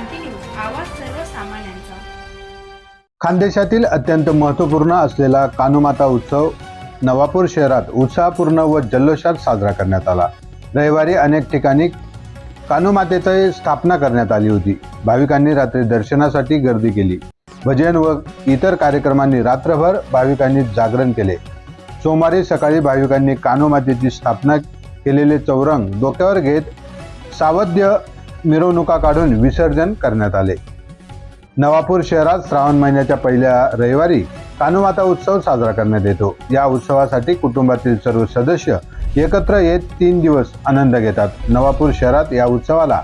क्रांती news आवाज सर्वसामान्यांचा. खानदेशातील अत्यंत महत्त्वपूर्ण असलेला कानुमाता उत्सव नवापूर शहरात उत्साहपूर्ण व जल्लोषात साजरा करण्यात आला. रविवारी अनेक ठिकाणी कानुमातेची स्थापना करण्यात आली होती. भाविकांनी रात्री दर्शनासाठी गर्दी केली. भजन व इतर कार्यक्रमांनी रात्रभर भाविकांनी जागरण केले. सोमवारी सकाळी भाविकांनी कानुमातेची स्थापना केलेले चौरंग डोक्यावर घेत सावध्य मिरवणुका काढून विसर्जन करण्यात आले. नवापूर शहरात श्रावण महिन्याच्या पहिल्या रविवारी कानुमाता उत्सव साजरा करण्यात येतो. या उत्सवासाठी कुटुंबातील सर्व सदस्य एकत्र येत तीन दिवस आनंद घेतात. नवापूर शहरात या उत्सवाला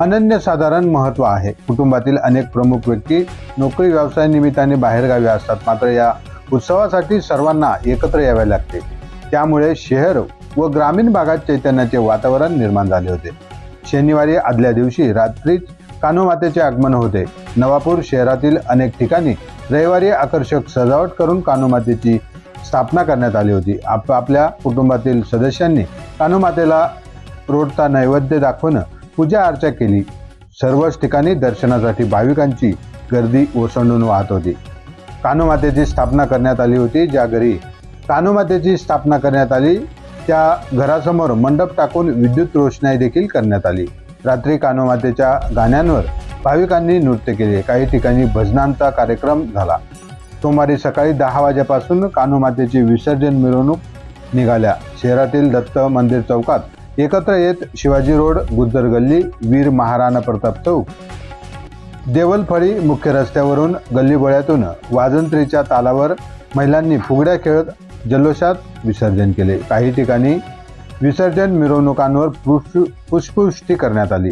अनन्यसाधारण महत्त्व आहे. कुटुंबातील अनेक प्रमुख व्यक्ती नोकरी व्यवसाय निमित्ताने बाहेरगावी असतात. मात्र या उत्सवासाठी सर्वांना एकत्र यावे लागते. त्यामुळे शहर व ग्रामीण भागात चैतन्याचे वातावरण निर्माण झाले होते. शनिवारी आदल्या दिवशी रात्रीच कानोमातेचे आगमन होते. नवापूर शहरातील अनेक ठिकाणी रविवारी आकर्षक सजावट करून कानुमातेची स्थापना करण्यात आली होती. आपापल्या कुटुंबातील सदस्यांनी कानोमातेला रोडता नैवेद्य दाखवून पूजा अर्चा केली. सर्वच ठिकाणी दर्शनासाठी भाविकांची गर्दी ओसंडून वाहत होती. कानोमातेची स्थापना करण्यात आली होती. ज्या घरी कानुमातेची स्थापना करण्यात आली त्या घरासमोर मंडप टाकून विद्युत रोषणाई देखील करण्यात आली. रात्री कानोमातेच्या गाण्यांवर भाविकांनी नृत्य केले. काही ठिकाणी भजनांचा कार्यक्रम झाला. सोमवारी सकाळी दहा वाजेपासून कानोमातेची विसर्जन मिरवणूक निघाल्या. शहरातील दत्त मंदिर चौकात एकत्र येत शिवाजी रोड गुज्जर गल्ली वीर महाराणा प्रताप चौक देवलफळी मुख्य रस्त्यावरून गल्लीबोळ्यातून वाजंत्रीच्या तालावर महिलांनी फुगड्या खेळत जल्लोषात विसर्जन केले. काही ठिकाणी विसर्जन मिरवणुकांवर पुष्प पुष्पवृष्टी करण्यात आली.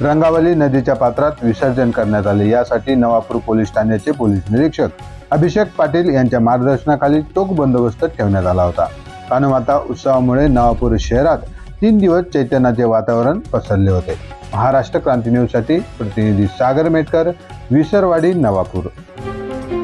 रंगावली नदीच्या पात्रात विसर्जन करण्यात आले. यासाठी नवापूर पोलीस ठाण्याचे पोलीस निरीक्षक अभिषेक पाटील यांच्या मार्गदर्शनाखाली चोख बंदोबस्त ठेवण्यात आला होता. कानुमाता उत्सवामुळे नवापूर शहरात तीन दिवस चैतन्याचे वातावरण पसरले होते. महाराष्ट्र क्रांती न्यूजसाठी प्रतिनिधी सागर मेटकर विसरवाडी नवापूर.